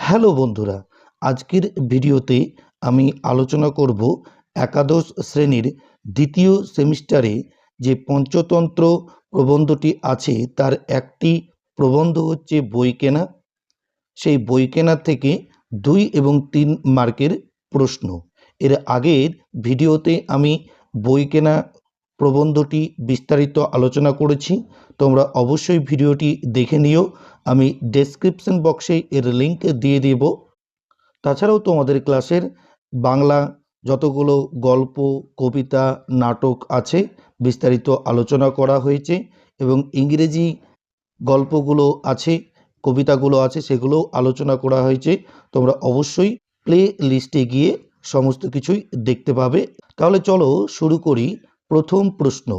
Hello বন্ধুরা, আজকের ভিডিওতে আমি আলোচনা করব একাদশ শ্রেণির দ্বিতীয় সেমিস্টারে যে পঞ্চতন্ত্র প্রবন্ধটি আছে তার একটি প্রবন্ধ হচ্ছে বই কেনা সেই বই কেনা থেকে দুই এবং তিন মার্কের প্রশ্ন। এর আগের ভিডিওতে আমি বই কেনা প্রবন্ধটি বিস্তারিত আলোচনা করেছি। তোমরা অবশ্যই ভিডিওটি দেখে নিও। আমি ডেসক্রিপশন বক্সে এর লিঙ্ক দিয়ে দেব। তাছাড়াও তোমাদের ক্লাসের বাংলা যতগুলো গল্প, কবিতা, নাটক আছে, বিস্তারিত আলোচনা করা হয়েছে এবং ইংরেজি গল্পগুলো আছে, কবিতাগুলো আছে, সেগুলোও আলোচনা করা হয়েছে। তোমরা অবশ্যই প্লে লিস্টে গিয়ে সমস্ত কিছুই দেখতে পাবে। তাহলে চলো শুরু করি। প্রথম প্রশ্ন,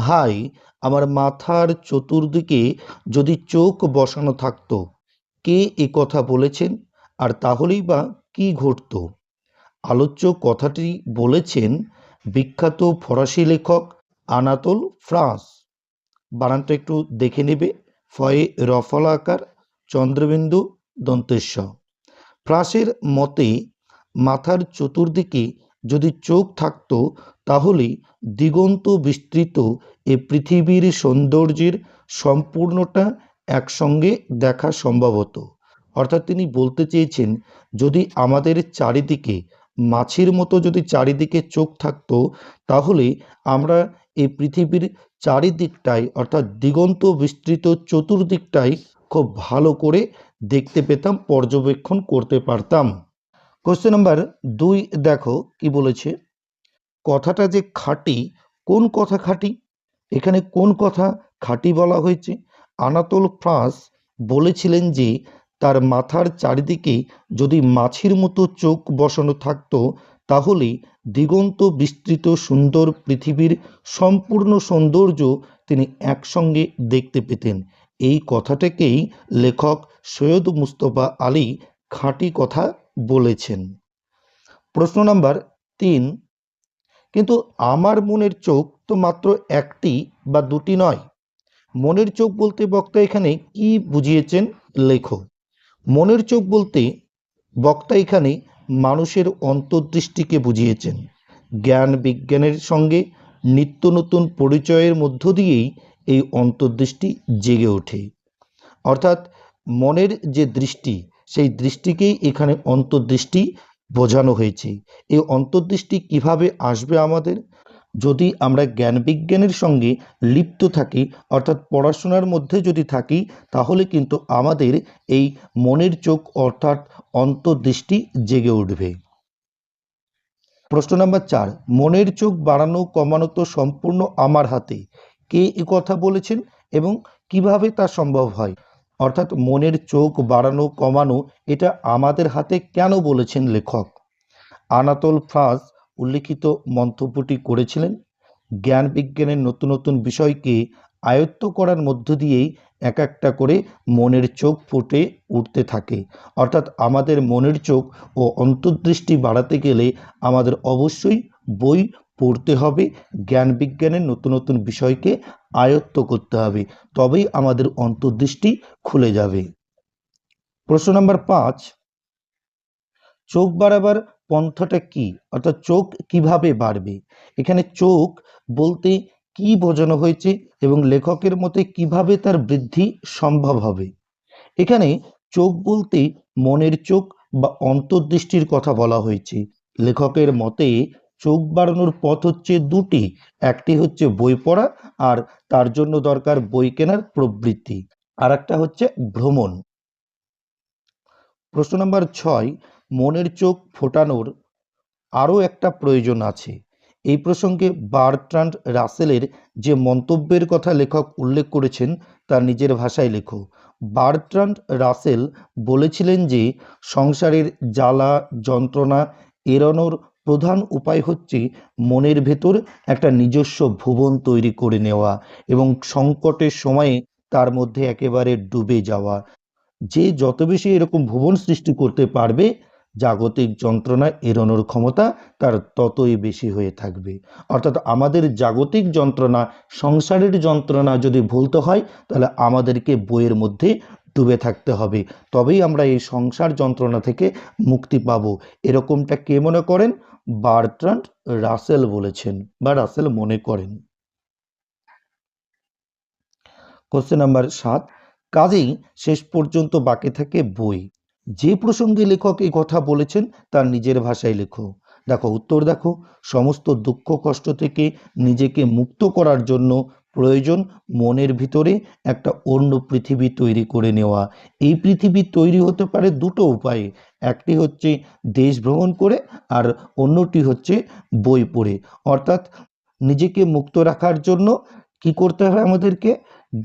হাই, আমার মাথার চতুর্দিকে যদি চোখ বসানো থাকতো, কে এ কথা বলেছেন আর তাহলেই বা কি ঘটত? আলোচ্য কথাটি বলেছেন বিখ্যাত ফরাসি লেখক আনাতোল ফ্রান্স। বানানটা একটু দেখে নেবে, ফয়ে রফলা আকার চন্দ্রবিন্দু দন্তেশ্ব ফ্রান্সের মতে, মাথার চতুর্দিকে যদি চোখ থাকতো তাহলে দিগন্ত বিস্তৃত এ পৃথিবীর সৌন্দর্যের সম্পূর্ণটা একসঙ্গে দেখা সম্ভব হতো। অর্থাৎ তিনি বলতে চেয়েছেন, যদি আমাদের চারিদিকে, মাছির মতো যদি চারিদিকে চোখ থাকতো, তাহলে আমরা এই পৃথিবীর চারিদিকটাই, অর্থাৎ দিগন্ত বিস্তৃত চতুর্দিকটাই খুব ভালো করে দেখতে পেতাম, পর্যবেক্ষণ করতে পারতাম। কোশ্চেন নাম্বার দুই, দেখো, কি বলেছে? কথাটা যে খাঁটি, কোন কথা খাঁটি? এখানে কোন কথা খাঁটি বলা হয়েছে? আনাতোল ফ্রান্স বলেছিলেন যে, তার মাথার চারিদিকে যদি মাছির মতো চোখ বসানো থাকতো, তাহলে দিগন্ত বিস্তৃত সুন্দর পৃথিবীর সম্পূর্ণ সৌন্দর্য তিনি একসঙ্গে দেখতে পেতেন। এই কথাটাকেই লেখক সৈয়দ মুস্তফা আলী খাঁটি কথা বলেছেন। প্রশ্ন নাম্বার তিন কিন্তু আমার মনের চোখ তো মাত্র একটি বা দুটি নয়। মনের চোখ বলতে বক্তা এখানে কি বুঝিয়েছেন লেখো মনের চোখ বলতে বক্তা এখানে মানুষের অন্তর্দৃষ্টিকে বুঝিয়েছেন। জ্ঞান বিজ্ঞানের সঙ্গে নিত্য নতুন পরিচয়ের মধ্য দিয়েই এই অন্তর্দৃষ্টি জেগে ওঠে। অর্থাৎ মনের যে দৃষ্টি, সেই দৃষ্টিকেই এখানে অন্তর্দৃষ্টি বোঝানো হয়েছে। এই অন্তর্দৃষ্টি কীভাবে আসবে আমাদের? যদি আমরা জ্ঞান বিজ্ঞানের সঙ্গে লিপ্ত থাকি, অর্থাৎ পড়াশোনার মধ্যে যদি থাকি, তাহলে কিন্তু আমাদের এই মনের চোখ অর্থাৎ অন্তর্দৃষ্টি জেগে উঠবে। প্রশ্ন নাম্বার চার, মনের চোখ বাড়ানো কমানো তো সম্পূর্ণ আমার হাতে। কে কথা বলেছেন এবং কীভাবে তা সম্ভব হয়? অর্থাৎ মনের চোখ বাড়ানো, কমানো, এটা আমাদের হাতে কেন বলেছেন লেখক? আনাতোল ফ্রান্স উল্লিখিত মন্তব্যটি করেছিলেন। জ্ঞান বিজ্ঞানের নতুন নতুন বিষয়কে আয়ত্ত করার মধ্য দিয়েই এক একটা করে মনের চোখ ফুটে উঠতে থাকে। অর্থাৎ আমাদের মনের চোখ ও অন্তর্দৃষ্টি বাড়াতে গেলে আমাদের অবশ্যই বই পড়তে হবে। জ্ঞান বিজ্ঞানের নতুন নতুন বিষয়কে আয়ত্ত করতে হবে, তবেই আমাদের অন্তর্দৃষ্টি খুলে যাবে। প্রশ্ন নাম্বার পাঁচ, চোখ বাড়াবার পন্থাটা কি? অর্থাৎ চোখ কীভাবে বাড়বে? এখানে চোখ বলতে কি বোঝানো হয়েছে এবং লেখকের মতে কীভাবে তার বৃদ্ধি সম্ভব হবে? এখানে চোখ বলতে মনের চোখ বা অন্তর্দৃষ্টির কথা বলা হয়েছে। লেখকের মতে চোখ বাড়ানোর পথ হচ্ছে দুটি। একটি হচ্ছে বই পড়া আর তার জন্য দরকার বই কেনার প্রবৃত্তি। আর একটা হচ্ছে ভ্রমণ। প্রশ্ন নম্বর ছয়, মনের চোখ ফোটানোর আরও একটা প্রয়োজন আছে। এই প্রসঙ্গে বারট্রান্ড রাসেলের যে মন্তব্যের কথা লেখক উল্লেখ করেছেন তার নিজের ভাষায় লেখো। বারট্রান্ড রাসেল বলেছিলেন যে, সংসারের জ্বালা, যন্ত্রণা এড়ানোর প্রধান উপায় হচ্ছে মনের ভেতর একটা নিজস্ব ভুবন তৈরি করে নেওয়া এবং সংকটের সময়ে তার মধ্যে একেবারে ডুবে যাওয়া। যে যত বেশি এরকম ভুবন সৃষ্টি করতে পারবে, জাগতিক যন্ত্রণা এড়ানোর ক্ষমতা তার ততই বেশি হয়ে থাকবে। অর্থাৎ আমাদের জাগতিক যন্ত্রণা, সংসারের যন্ত্রণা যদি ভুলতে হয়, তাহলে আমাদেরকে বইয়ের মধ্যে ডুবে থাকতে হবে। তবেই আমরা এই সংসার যন্ত্রণা থেকে মুক্তি পাব। এরকমটা কে মনে করেন? বার্ট্রান্ড রাসেল বলেছেন বা রাসেল মনে করেন। কোশ্চেন নাম্বার সাত। কাজেই শেষ পর্যন্ত বাকি থাকে বই। যে প্রসঙ্গে লেখক এই কথা বলেছেন, তার নিজের ভাষায় লেখো। দেখো, উত্তর দেখো। সমস্ত দুঃখ, কষ্ট থেকে নিজেকে মুক্ত করার জন্য প্রয়োজন মনের ভিতরে একটা অন্য পৃথিবী তৈরি করে নেওয়া। এই পৃথিবী তৈরি হতে পারে দুটো উপায়ে। একটি হচ্ছে দেশ ভ্রমণ করে আর অন্যটি হচ্ছে বই পড়ে। অর্থাৎ নিজেকে মুক্ত রাখার জন্য কী করতে হবে আমাদেরকে?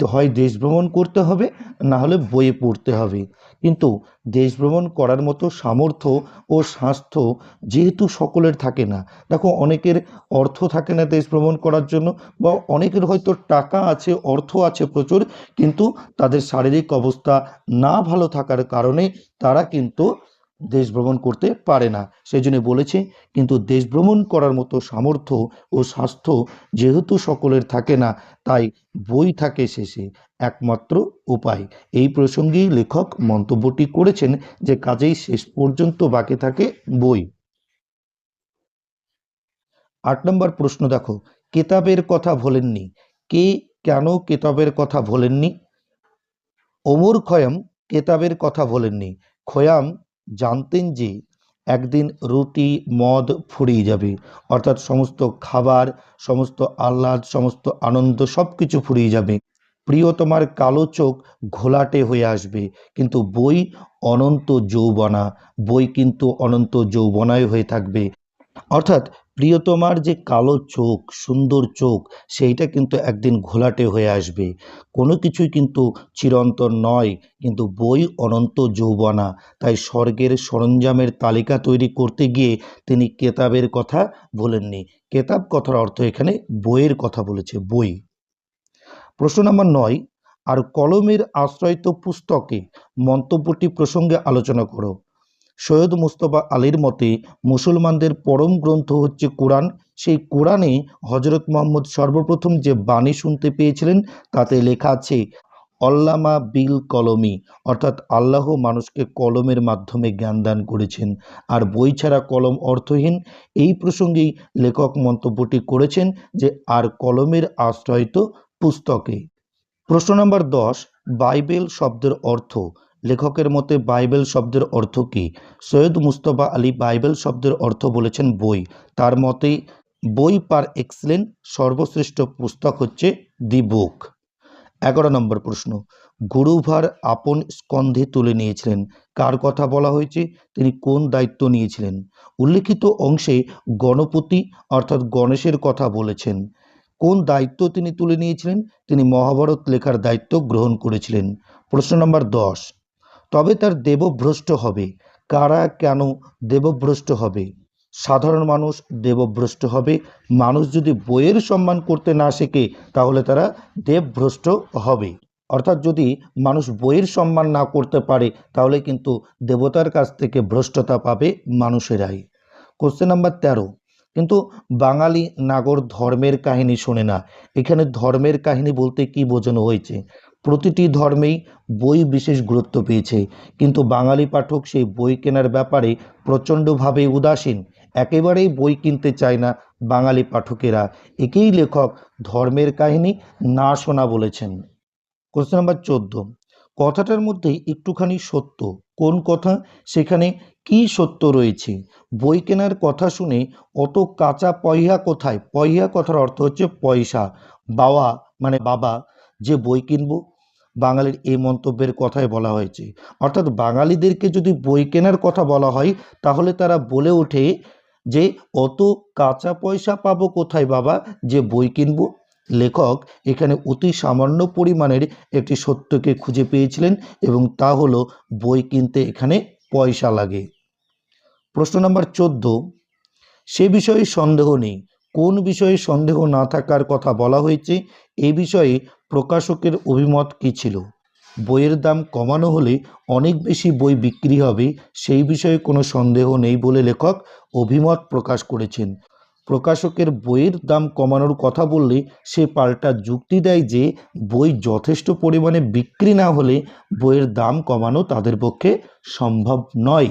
হয় দেশ ভ্রমণ করতে হবে, না হলে বইয়ে পড়তে হবে। কিন্তু দেশ ভ্রমণ করার মতো সামর্থ্য ও স্বাস্থ্য যেহেতু সকলের থাকে না, দেখো অনেকের অর্থ থাকে না দেশ ভ্রমণ করার জন্য বা অনেকের হয়তো টাকা আছে, অর্থ আছে প্রচুর, কিন্তু তাদের শারীরিক অবস্থা না ভালো থাকার কারণে তারা কিন্তু দেশ ভ্রমণ করতে পারে না। সেই জন্য বলেছে, কিন্তু দেশ ভ্রমণ করার মতো সামর্থ্য ও স্বাস্থ্য যেহেতু সকলের থাকে না, তাই বই থাকে শেষে। একমাত্র উপায়। এই প্রসঙ্গেই লেখক মন্তব্যটি করেছেন যে, কাজেই শেষ পর্যন্ত বাকি থাকে বই। আট নম্বর প্রশ্ন দেখো, কেতাবের কথা ভোলেননি। কে কেন কেতাবের কথা ভোলেননি? ওমর খয়াম কেতাবের কথা ভোলেননি। খয়াম জানতেন যে একদিন রুটি, মদ ফুরিয়ে যাবে। অর্থাৎ সমস্ত খাবার, সমস্ত আহ্লাদ, সমস্ত আনন্দ সব কিছু ফুরিয়ে যাবে। প্রিয়, তোমার কালো চোখ ঘোলাটে হয়ে আসবে। কিন্তু বই অনন্ত যৌবনা। বই কিন্তু অনন্ত যৌবনায় হয়ে থাকবে। অর্থাৎ প্রিয়তমার যে কালো চোখ, সুন্দর চোখ, সেইটা কিন্তু একদিন ঘোলাটে হয়ে আসবে। কোনো কিছুই কিন্তু চিরন্তন নয়, কিন্তু বই অনন্ত যৌবনা। তাই স্বর্গের সরঞ্জামের তালিকা তৈরি করতে গিয়ে তিনি কেতাবের কথা বলেননি। কেতাব কথার অর্থ এখানে বইয়ের কথা বলেছে, বই। প্রশ্ন নম্বর নয়, আর কলমের আশ্রয়িত পুস্তকে মন্তব্যটি প্রসঙ্গে আলোচনা করো। সৈয়দ মুস্তফা আলীর মতে, মুসলমানদের পরম গ্রন্থ হচ্ছে কোরআন। সেই কোরআনে হজরত মোহাম্মদ সর্বপ্রথম যে বাণী শুনতে পেয়েছিলেন, তাতে লেখা আছে অল্লামা বিল কলমি অর্থাৎ আল্লাহ মানুষকে কলমের মাধ্যমে জ্ঞান দান করেছেন। আর বই ছাড়া কলম অর্থহীন। এই প্রসঙ্গেই লেখক মন্তব্যটি করেছেন যে, আর কলমের আশ্রয়িত পুস্তকে প্রশ্ন নম্বর দশ, বাইবেল শব্দের অর্থ লেখকের মতে বাইবেল শব্দের অর্থ কী? সৈয়দ মুস্তফা আলী বাইবেল শব্দের অর্থ বলেছেন বই। তার মতে, বই পার এক্সেলেন্ট সর্বশ্রেষ্ঠ পুস্তক হচ্ছে দি বুক। এগারো নম্বর প্রশ্ন, গুরুভার আপন স্কন্ধে তুলে নিয়েছিলেন। কার কথা বলা হয়েছে? তিনি কোন দায়িত্ব নিয়েছিলেন? উল্লেখিত অংশে গণপতি অর্থাৎ গণেশের কথা বলেছেন। কোন দায়িত্ব তিনি তুলে নিয়েছিলেন? তিনি মহাভারত লেখার দায়িত্ব গ্রহণ করেছিলেন। প্রশ্ন নম্বর দশ তবে তার দেবভ্রষ্ট হবে। কারা কেন দেবভ্রষ্ট হবে? সাধারণ মানুষ দেবভ্রষ্ট হবে। মানুষ যদি বইয়ের সম্মান করতে না শেখে, তাহলে তারা দেবভ্রষ্ট হবে। অর্থাৎ যদি মানুষ বইয়ের সম্মান না করতে পারে, তাহলে কিন্তু দেবতার কাছ থেকে ভ্রষ্টতা পাবে মানুষেরাই। কোশ্চেন নাম্বার তেরো। কিন্তু বাঙালি নাগর ধর্মের কাহিনী শোনে না। এখানে ধর্মের কাহিনী বলতে কি বোঝানো হয়েছে? প্রতিটি ধর্মেই বই বিশেষ গুরুত্ব পেয়েছে। কিন্তু বাঙালি পাঠক সেই বই কেনার ব্যাপারে প্রচণ্ডভাবে উদাসীন। একেবারেই বই কিনতে চায় না বাঙালি পাঠকেরা। একেই লেখক ধর্মের কাহিনী না শোনা বলেছেন। কোশ্চেন নাম্বার চোদ্দ। কথাটার মধ্যে একটুখানি সত্য। কোন কথা? সেখানে কি সত্য রয়েছে? বই কেনার কথা শুনে অত কাঁচা পয়সা কোথায়? পয়সা কথার অর্থ হচ্ছে পয়সা। বাবা মানে বাবা, যে বই কিনবো বাঙালির এই মন্তব্যের কথাই বলা হয়েছে। অর্থাৎ বাঙালিদেরকে যদি বই কেনার কথা বলা হয়, তাহলে তারা বলে ওঠে যে, অত কাঁচা পয়সা পাবো কোথায় বাবা? যে বই কিনবো? লেখক এখানে অতি সামান্য পরিমাণের একটি সত্যকে খুঁজে পেয়েছিলেন এবং তা হলো, বই কিনতে এখানে পয়সা লাগে। প্রশ্ন নম্বর চোদ্দ, সে বিষয়ে সন্দেহ নেই। কোন বিষয়ে সন্দেহ না থাকার কথা বলা হয়েছে? এই বিষয়ে প্রকাশকের অভিমত কী ছিল? বইয়ের দাম কমানো হলে অনেক বেশি বই বিক্রি হবে, সেই বিষয়ে কোনো সন্দেহ নেই বলে লেখক অভিমত প্রকাশ করেছেন। প্রকাশকের বইয়ের দাম কমানোর কথা বললে সে পাল্টা যুক্তি দেয় যে বই যথেষ্ট পরিমাণে বিক্রি না হলে বইয়ের দাম কমানো তাদের পক্ষে সম্ভব নয়।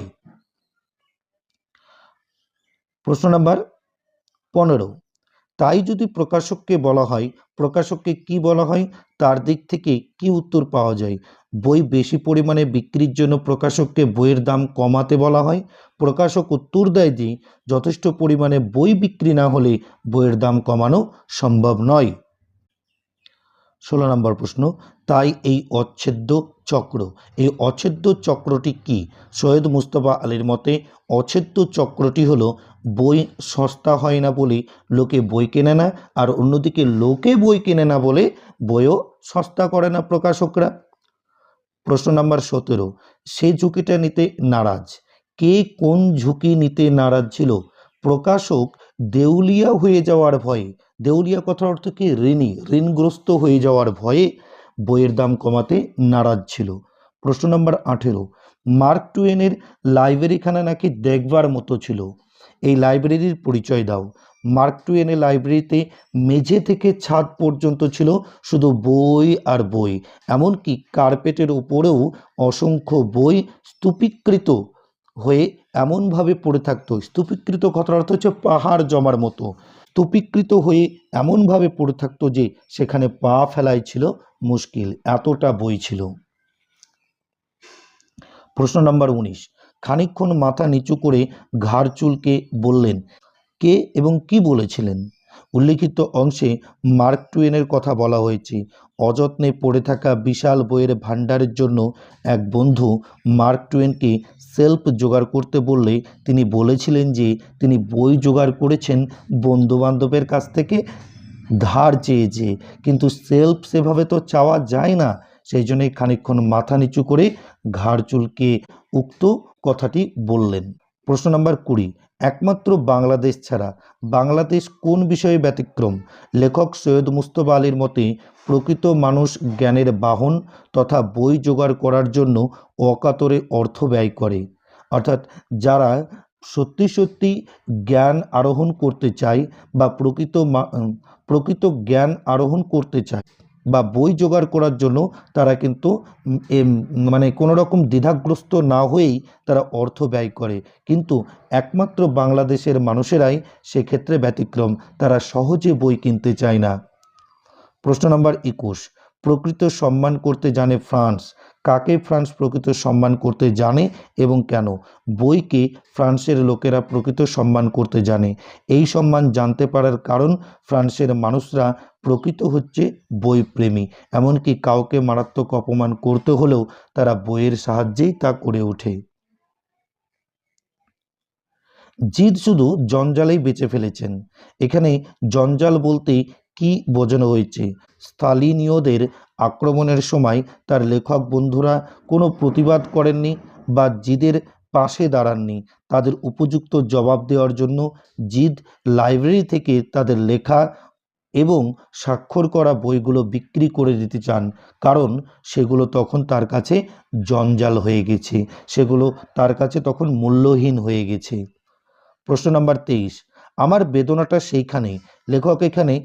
প্রশ্ন নাম্বার পনেরো। তাই যদি প্রকাশককে বলা হয়, প্রকাশককে কি বলা হয়, তার দিক থেকে কি উত্তর পাওয়া যায়? বই বেশি পরিমাণে বিক্রির জন্য প্রকাশককে বইয়ের দাম কমাতে বলা হয়। প্রকাশক উত্তর দেয় যে, যথেষ্ট পরিমাণে বই বিক্রি না হলে বইয়ের দাম কমানো সম্ভব নয়। ষোলো নম্বর প্রশ্ন, তাই এই অচ্ছেদ্য চক্র। এই অচ্ছেদ্য চক্রটি কি? সৈয়দ মুস্তফা আলীর মতে, অচ্ছেদ্য চক্রটি হলো, বই সস্তা হয় না বলে লোকে বই কেনে না, আর অন্যদিকে লোকে বই কেনে না বলে বইও সস্তা করে না প্রকাশকরা। প্রশ্ন নাম্বার সতেরো, সে ঝুঁকিটা নিতে নারাজ? কে কোন ঝুঁকি নিতে নারাজ ছিল? প্রকাশক দেউলিয়া হয়ে যাওয়ার ভয়ে, দেউলিয়া কথার অর্থ কি? ঋণী, ঋণগ্রস্ত হয়ে যাওয়ার ভয়ে বইয়ের দাম কমাতে নারাজ ছিল। প্রশ্ন নম্বর আঠেরো, মার্ক টুয়েনের লাইব্রেরিখানা নাকি দেখবার মতো ছিল? এই লাইব্রেরির পরিচয় দাও। মার্ক টুয়েনের লাইব্রেরিতে মেঝে থেকে ছাদ পর্যন্ত ছিল শুধু বই আর বই, এমনকি কার্পেটের উপরেও অসংখ্য বই স্তূপীকৃত হয়ে এমনভাবে পড়ে থাকতো। স্তূপীকৃত কথার অর্থ হচ্ছে পাহাড় জমার মতো। স্তূপীকৃত হয়ে এমনভাবে পড়ে থাকত যে সেখানে পা ফেলাই ছিল মুশকিল, এতটা বই ছিল। প্রশ্ন নম্বর উনিশ। খানিক্ষণ মাথা নিচু করে ঘাড় চুলকে বললেন, কে এবং কি বলেছিলেন? উল্লিখিত অংশে মার্ক টুয়েনের কথা বলা হয়েছে। অযত্নে পড়ে থাকা বিশাল বইয়ের ভাণ্ডারের জন্য এক বন্ধু মার্ক টুয়েনকে সেলফ জোগাড় করতে বললে তিনি বলেছিলেন যে তিনি বই জোগাড় করেছেন বন্ধুবান্ধবের কাছ থেকে ধার চেয়ে চেয়ে কিন্তু সেলফ সেভাবে তো চাওয়া যায় না। সেই জন্যই খানিকক্ষণ মাথা নিচু করে ঘাড় চুলকে উক্ত কথাটি বললেন। প্রশ্ন নাম্বার কুড়ি একমাত্র বাংলাদেশ ছাড়া বাংলাদেশ কোন বিষয়ে ব্যতিক্রম? লেখক সৈয়দ মুস্তফা আলীর মতে, প্রকৃত মানুষ জ্ঞানের বাহন তথা বই জোগাড় করার জন্য অকাতরে অর্থ ব্যয় করে। অর্থাৎ যারা সত্যি সত্যি জ্ঞান আরোহণ করতে চায় বা প্রকৃত প্রকৃত জ্ঞান আরোহণ করতে চায়। বা বই জোগাড় করার জন্য তারা কিন্তু মানে কোনো রকম দ্বিধাগ্রস্ত না হয়েই তারা অর্থ ব্যয় করে। কিন্তু একমাত্র বাংলাদেশের মানুষেরাই সেক্ষেত্রে ব্যতিক্রম। তারা সহজে বই কিনতে চায় না। প্রশ্ন নম্বর একুশ। প্রকৃত সম্মান করতে জানে ফ্রান্স। কাকে ফ্রান্স প্রকৃত সম্মান করতে জানে এবং কেন? বইকে ফ্রান্সের লোকেরা প্রকৃত সম্মান করতে জানে। এই সম্মান জানতে পারার কারণ ফ্রান্সের মানুষরা প্রকৃত হচ্ছে বই প্রেমী এমনকি কাউকে মারাত্মক অপমান করতে হলেও তারা বইয়ের সাহায্যেই তা করে ওঠে। জিদ শুধু জঞ্জালেই বেঁচে ফেলেছেন। এখানে জঞ্জাল বলতে কি বোঝানো হয়েছে? স্থালিনীয়দের আক্রমণের সময় তার লেখক বন্ধুরা কোনো প্রতিবাদ করেননি বা জিদের পাশে দাঁড়াননি। তাদের উপযুক্ত জবাব দেওয়ার জন্য জিদ লাইব্রেরি থেকে তাদের লেখা এবং স্বাক্ষর করা বইগুলো বিক্রি করে দিতে চান, কারণ সেগুলো তখন তার কাছে জঞ্জাল হয়ে গেছে। সেগুলো তার কাছে তখন মূল্যহীন হয়ে গেছে। প্রশ্ন নাম্বার তেইশ, আমার বেদনাটা সেইখানে? লেখক এখানে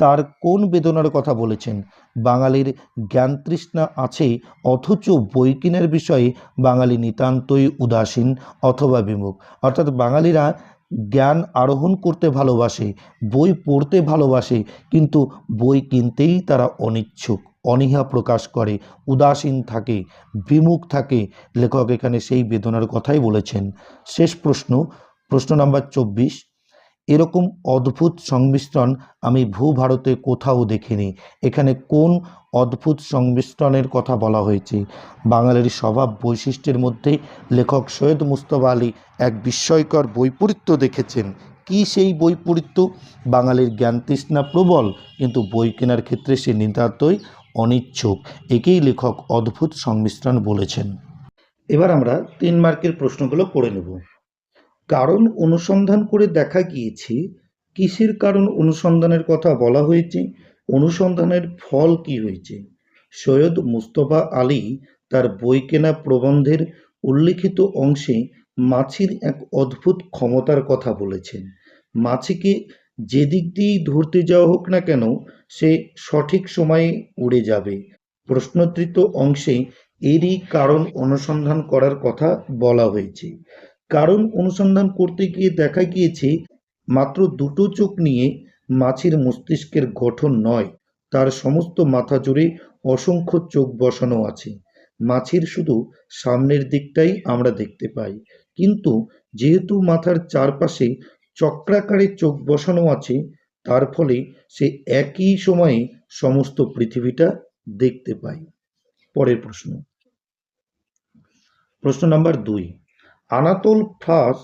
তার কোন বেদনার কথা বলেছেন? বাঙালির জ্ঞান তৃষ্ণা আছে, অথচ বই কেনার বিষয়ে বাঙালি নিতান্তই উদাসীন অথবা বিমুখ। অর্থাৎ বাঙালিরা জ্ঞান আরোহণ করতে ভালোবাসে, বই পড়তে ভালোবাসে, কিন্তু বই কিনতেই তারা অনিচ্ছুক, অনীহা প্রকাশ করে, উদাসীন থাকে, বিমুখ থাকে। লেখক এখানে সেই বেদনার কথাই বলেছেন। শেষ প্রশ্ন প্রশ্ন নাম্বার চব্বিশ এরকম অদ্ভুত সংমিশ্রণ আমি ভূভারতে কোথাও দেখিনি। এখানে কোন অদ্ভুত সংমিশ্রণের কথা বলা হয়েছে? বাঙালির স্বভাব বৈশিষ্ট্যের মধ্যে লেখক সৈয়দ মুস্তফা আলী এক বিস্ময়কর বৈপরীত্য দেখেছেন। কি সেই বৈপরীত্য? বাঙালির জ্ঞান তৃষ্ণা প্রবল, কিন্তু বই কেনার ক্ষেত্রে সে নিতান্তই অনিচ্ছুক। একেই লেখক অদ্ভুত সংমিশ্রণ বলেছেন। এবার আমরা তিন মার্কের প্রশ্নগুলো পড়ে নেব। কারণ অনুসন্ধান করে দেখা গিয়েছে, কিসের কারণ অনুসন্ধানের কথা বলা হয়েছে, অনুসন্ধানের ফল কি হয়েছে? সৈয়দ মুস্তফা আলী তার বই কেনা প্রবন্ধের উল্লিখিত অংশে মাছির এক অদ্ভুত ক্ষমতার কথা বলেছেন। মাছিকে যে দিক দিয়েই ধরতে যাওয়া হোক না কেন, সে সঠিক সময়ে উড়ে যাবে। প্রশ্নোত্তরিত অংশে এরই কারণ অনুসন্ধান করার কথা বলা হয়েছে। কারণ অনুসন্ধান করতে গিয়ে দেখা গিয়েছে, মাত্র দুটো চোখ নিয়ে মাছের মস্তিষ্কের গঠন নয়, তার সমস্ত মাথা জুড়ে অসংখ্য চোখ বসানো আছে। মাছের শুধু সামনের দিকটাই আমরা দেখতে পাই, কিন্তু যেহেতু মাথার চারপাশে চক্রাকারে চোখ বসানো আছে, তার ফলে সে একই সময়ে সমস্ত পৃথিবীটা দেখতে পায়। পরের প্রশ্ন। প্রশ্ন নাম্বার দুই। আনাতোল ফ্রাস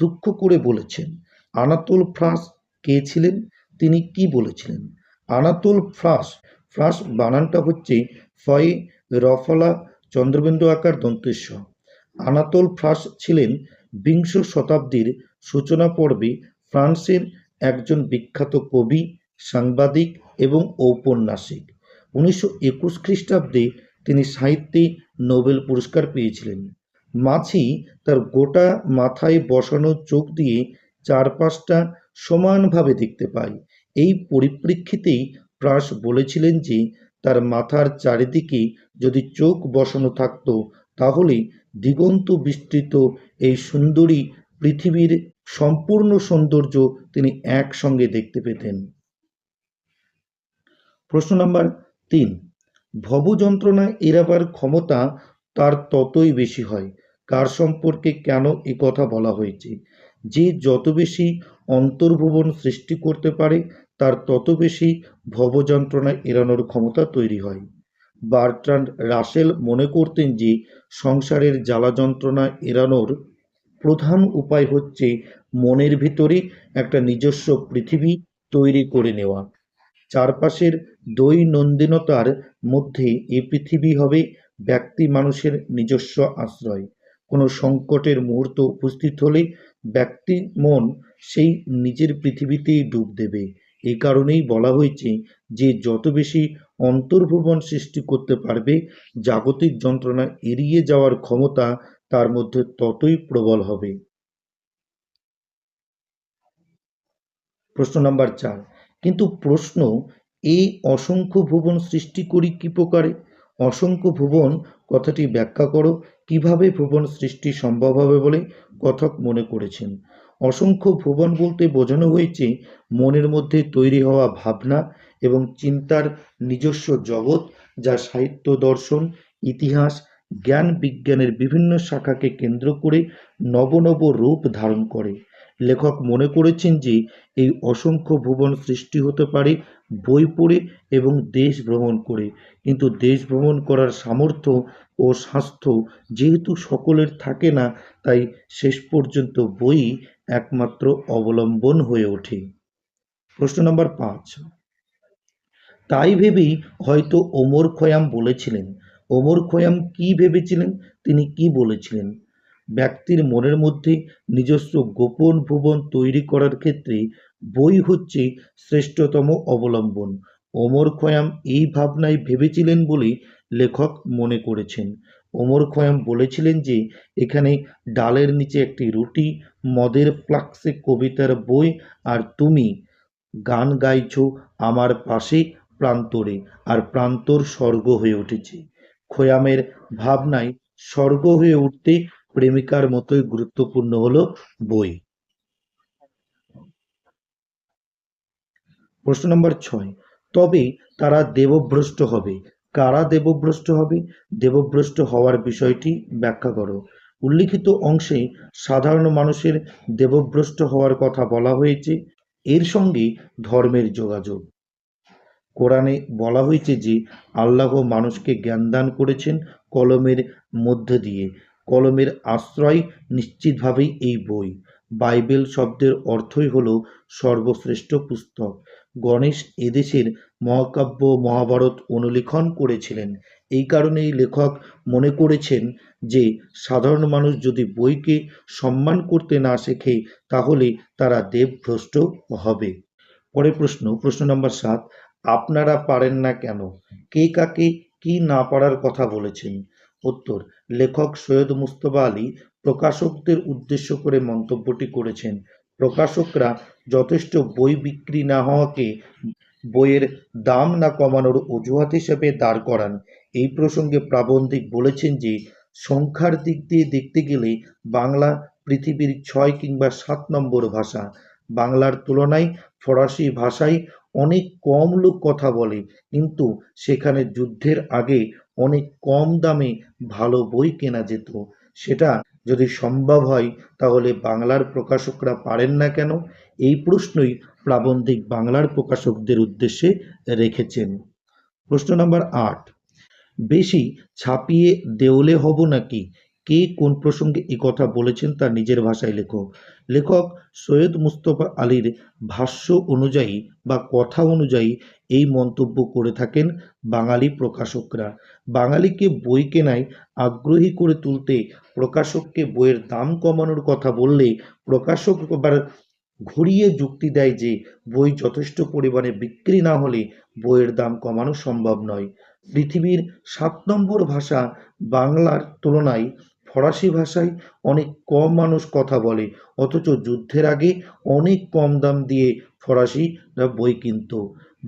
দুঃখ করে বলেছেন। আনাতোল ফ্রাস কে ছিলেন? তিনি কি বলেছিলেন? আনাতোল ফ্রাস ফ্রাস বানানটা হচ্ছে ফয়ে রফলা চন্দ্রবিন্দু আকার দন্তেশ্ব। আনাতোল ফ্রাস ছিলেন বিংশ শতাব্দীর সূচনা পর্বে ফ্রান্সের একজন বিখ্যাত কবি, সাংবাদিক এবং ঔপন্যাসিক। উনিশশো একুশ খ্রিস্টাব্দে তিনি সাহিত্যে নোবেল পুরস্কার পেয়েছিলেন। মাছি তার গোটা মাথায় বসানো চোখ দিয়ে চারপাশটা সমানভাবে দেখতে পায়। এই পরিপ্রেক্ষিতেই প্রাস বলেছিলেন যে, তার মাথার চারিদিকে যদি চোখ বসানো থাকত, তাহলে দিগন্ত বিস্তৃত এই সুন্দরী পৃথিবীর সম্পূর্ণ সৌন্দর্য তিনি একসঙ্গে দেখতে পেতেন। প্রশ্ন নাম্বার তিন, ভবযন্ত্রণা এড়াবার ক্ষমতা তার ততই বেশি হয়। কার সম্পর্কে কেন এ কথা বলা হয়েছে? যে যত বেশি অন্তর্ভুবন সৃষ্টি করতে পারে, তার তত বেশি ভবযন্ত্রণা এড়ানোর ক্ষমতা তৈরি হয়। বার্ট্রান্ড রাসেল মনে করতেন যে সংসারের জ্বালা যন্ত্রণা এড়ানোর প্রধান উপায় হচ্ছে মনের ভিতরে একটা নিজস্ব পৃথিবী তৈরি করে নেওয়া। চারপাশের দৈনন্দিনতার মধ্যে এ পৃথিবী হবে ব্যক্তি মানুষের নিজস্ব আশ্রয়। কোনো সংকটের মুহূর্ত উপস্থিত হলে ব্যক্তি মন সেই নিজের পৃথিবীতেই ডুব দেবে। এই কারণেই বলা হয়েছে যে যত বেশি অন্তর্ভুবন সৃষ্টি করতে পারবে, জাগতিক যন্ত্রণা এড়িয়ে যাওয়ার ক্ষমতা তার মধ্যে ততই প্রবল হবে। প্রশ্ন নাম্বার চার, কিন্তু প্রশ্ন, এই অসংখ্য ভুবন সৃষ্টি করি কি প্রকারে? অসংখ্য ভুবন, কথাটি ব্যাখ্যা করো, কীভাবে ভুবন সৃষ্টি সম্ভব হবে বলে কথক মনে করেছেন। অসংখ্য ভুবন বলতে বোঝানো হয়েছে মনের মধ্যে তৈরি হওয়া ভাবনা এবং চিন্তার নিজস্ব জগৎ, যা সাহিত্য, দর্শন, ইতিহাস, জ্ঞান বিজ্ঞানের বিভিন্ন শাখাকে কেন্দ্র করে নব নব রূপ ধারণ করে। লেখক মনে করেছেন যে এই অসংখ্য ভুবন সৃষ্টি হতে পারে বই পড়ে এবং দেশ ভ্রমণ করে। কিন্তু দেশ ভ্রমণ করার সামর্থ্য ও স্বাস্থ্য যেহেতু সকলের থাকে না, তাই শেষ পর্যন্ত বই একমাত্র অবলম্বন হয়ে ওঠে। প্রশ্ন নম্বর পাঁচ। তাই ভেবেই হয়তো ওমর খয়াম বলেছিলেন। ওমর খয়াম কি ভেবেছিলেন? তিনি কি বলেছিলেন? ব্যক্তির মনের মধ্যে নিজস্ব গোপন ভুবন তৈরি করার ক্ষেত্রে বই হচ্ছে শ্রেষ্ঠতম অবলম্বন। ওমর খয়াম এই ভাবনায় ভেবেছিলেন বলেই লেখক মনে করেছেন। ওমর খয়াম বলেছিলেন যে, এখানে ডালের নিচে একটি রুটি, মদের ফ্লাক্সে কবিতার বই আর তুমি গান গাইছ আমার পাশে প্রান্তরে আর প্রান্তর স্বর্গ হয়ে উঠেছে। খয়ামের ভাবনায় স্বর্গ হয়ে উঠতে প্রেমিকার মতোই গুরুত্বপূর্ণ হলো বই। প্রশ্ন নম্বর ছয়, তবে তারা দেবভ্রষ্ট হবে। কারা দেবভ্রষ্ট হবে? দেবভ্রষ্ট হওয়ার বিষয়টি ব্যাখ্যা করো। উল্লিখিত অংশে সাধারণ মানুষের দেবভ্রষ্ট হওয়ার কথা বলা হয়েছে। এর সঙ্গে ধর্মের যোগাযোগ। কোরআনে বলা হয়েছে যে, আল্লাহ মানুষকে জ্ঞান দান করেছেন কলমের মধ্যে দিয়ে। কলমের আশ্রয় নিশ্চিতভাবেই এই বই। বাইবেল শব্দের অর্থই হল সর্বশ্রেষ্ঠ পুস্তক। গণেশ এদেশের মহাকাব্য মহাভারত অনুলিখন করেছিলেন। এই কারণেই লেখক মনে করেছেন যে, সাধারণ মানুষ যদি বইকে সম্মান করতে না শেখে, তাহলে তারা দেবভ্রষ্ট হবে। পরে প্রশ্ন প্রশ্ন নম্বর সাত, আপনারা পারেন না কেন? কে কাকে কি না পারার কথা বলেছেন? উত্তর। লেখক সৈয়দ মুস্তফা আলী প্রকাশকদের উদ্দেশ্য করে মন্তব্যটি করেছেন। প্রকাশকরা যথেষ্ট বই বিক্রি না হওয়াকে বইয়ের দাম না কমানোর অজুহাত হিসেবে দাঁড় করান। এই প্রসঙ্গে প্রাবন্ধিক বলেছেন যে, সংখ্যার দিক দিয়ে দেখতে গেলে বাংলা পৃথিবীর ছয় কিংবা সাত নম্বর ভাষা। বাংলার তুলনায় ফরাসি ভাষায় অনেক কম লোক কথা বলে, কিন্তু সেখানে যুদ্ধের আগে অনেক কম দামে ভালো বই কেনা যেত। সেটা যদি সম্ভব হয়, তাহলে বাংলার প্রকাশকরা পারেন না কেন? এই প্রশ্নই প্রাবন্ধিক বাংলার প্রকাশকদের উদ্দেশ্যে রেখেছেন। প্রশ্ন নাম্বার আট, বেশি ছাপিয়ে দেওলে হব নাকি? কে কোন প্রসঙ্গে এই কথা বলেছেন তার নিজের ভাষায় লেখো লেখক সৈয়দ মুস্তফা আলীর ভাষ্য অনুযায়ী বা কথা অনুযায়ী এই মন্তব্য করে থাকেন বাঙালি প্রকাশকরা। বাঙালিকে বই কেনায় আগ্রহী করে তুলতে প্রকাশককে বইয়ের দাম কমানোর কথা বললে প্রকাশক আবার ঘুরিয়ে যুক্তি দেয় যে বই যথেষ্ট পরিমাণে বিক্রি না হলে বইয়ের দাম কমানো সম্ভব নয়। পৃথিবীর সাত নম্বর ভাষা বাংলার তুলনায় ফরাসি ভাষায় অনেক কম মানুষ কথা বলে, অথচ যুদ্ধের আগে অনেক কম দাম দিয়ে ফরাসিরা বই কিনত।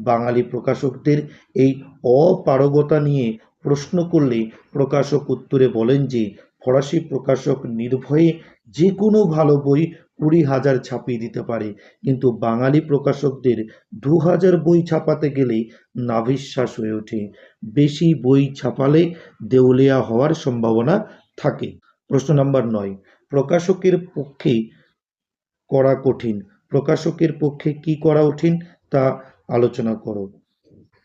বাঙালি প্রকাশকদের এই অপারগতা নিয়ে প্রশ্ন করলে প্রকাশক উত্তরে বলেন যে, ফরাসি প্রকাশক নির্ভয়ে যে কোনো ভালো বই কুড়ি হাজার ছাপিয়ে দিতে পারে, কিন্তু বাঙালি প্রকাশকদের দু হাজার বই ছাপাতে গেলেই নাভিশ্বাস হয়ে ওঠে। বেশি বই ছাপালে দেউলিয়া হওয়ার সম্ভাবনা থাকে। প্রশ্ন নাম্বার নয়, প্রকাশকের পক্ষে করা কঠিন। প্রকাশকের পক্ষে কি করা কঠিন তা আলোচনা করো।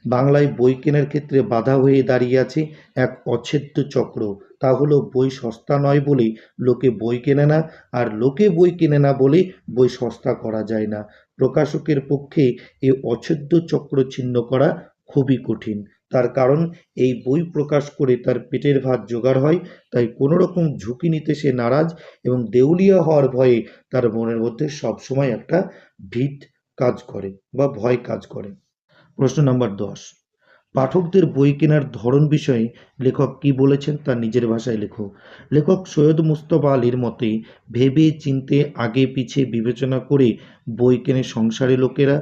বাংলায় বই কেনার ক্ষেত্রে বাধা হয়ে দাঁড়িয়ে আছে এক অচ্ছেদ্য চক্র। তা হলো বই সস্তা নয় বলে লোকে বই কেনে না, আর লোকে বই কেনে না বলে বই সস্তা করা যায় না। প্রকাশকের পক্ষে এ অচ্ছেদ্য চক্র ছিন্ন করা খুবই কঠিন। তার কারণ এই বই প্রকাশ করে তার পেটের ভাত জোগাড় হয়, তাই কোনো রকম ঝুঁকি নিতে সে নারাজ এবং দেউলিয়া হওয়ার ভয়ে তার মনের মধ্যে সবসময় একটা ভীত কাজ করে বা ভয় কাজ করে। প্রশ্ন নম্বর দশ। পাঠকদের বই কেনার ধরন বিষয়ে লেখক কি বলেছেন তার নিজের ভাষায় লেখো। লেখক সৈয়দ মুস্তফা আলীর মতে, ভেবে চিনতে আগে পিছে বিবেচনা করে বই কেনে সংসারী লোকেরা,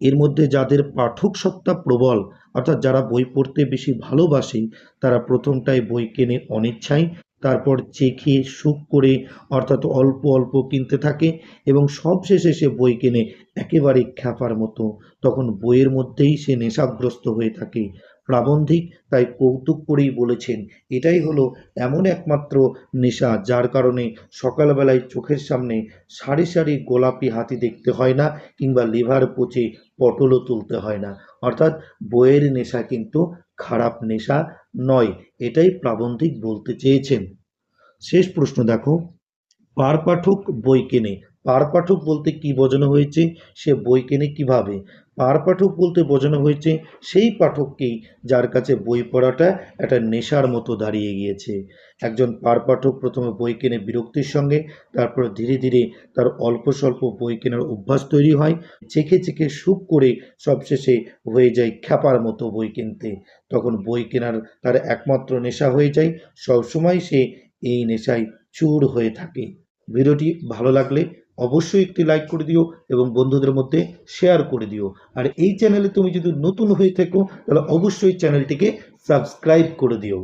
এর মধ্যে যাদের পাঠক সত্তা প্রবল অর্থাৎ যারা বই পড়তে বেশি ভালোবাসে, তারা প্রথমটাই বই কেনে অনিচ্ছায়, তারপর চেখে সুখ করে অর্থাৎ অল্প অল্প কিনতে থাকে এবং সবশেষে সে বই কেনে একেবারে খ্যাপার মতো। তখন বইয়ের মধ্যেই সে নেশাগ্রস্ত হয়ে থাকে। প্রাবন্ধিক তাই কৌতুক করেই বলেছেন। এটাই হলো এমন একমাত্র নেশা যার কারণে সকালবেলায় চোখের সামনে সারি সারি গোলাপি হাতি দেখতে হয় না কিংবা লিভার পচে পটলও তুলতে হয় না। অর্থাৎ বইয়ের নেশা কিন্তু খারাপ নেশা নয়, এটাই প্রাবন্ধিক বলতে চেয়েছেন। শেষ প্রশ্ন দেখো পার পাঠক বই কেনে? পার পাঠক বলতে কি বোঝানো হয়েছে? সে বই কেনে কীভাবে? পার পাঠক বলতে বোঝানো হয়েছে, সেই পাঠককেই যার কাছে বই পড়াটা একটা নেশার মতো দাঁড়িয়ে গিয়েছে। একজন পার পাঠক প্রথমে বই কেনে বিরক্তির সঙ্গে, তারপর ধীরে ধীরে তার অল্প স্বল্প বই কেনার অভ্যাস তৈরি হয়, চেখে চেখে সুখ করে সবশেষে হয়ে যায় খ্যাপার মতো বই কিনতে। তখন বই কেনার তার একমাত্র নেশা হয়ে যায়, সবসময় সে এই নেশায় চুর হয়ে থাকে। ভিডিওটি ভালো লাগলে অবশ্যই একটি লাইক করে দিও এবং বন্ধুদের মধ্যে শেয়ার করে দিও। আর এই চ্যানেলে তুমি যদি নতুন হয়ে থাকো, তাহলে অবশ্যই চ্যানেলটিকে সাবস্ক্রাইব করে দিও।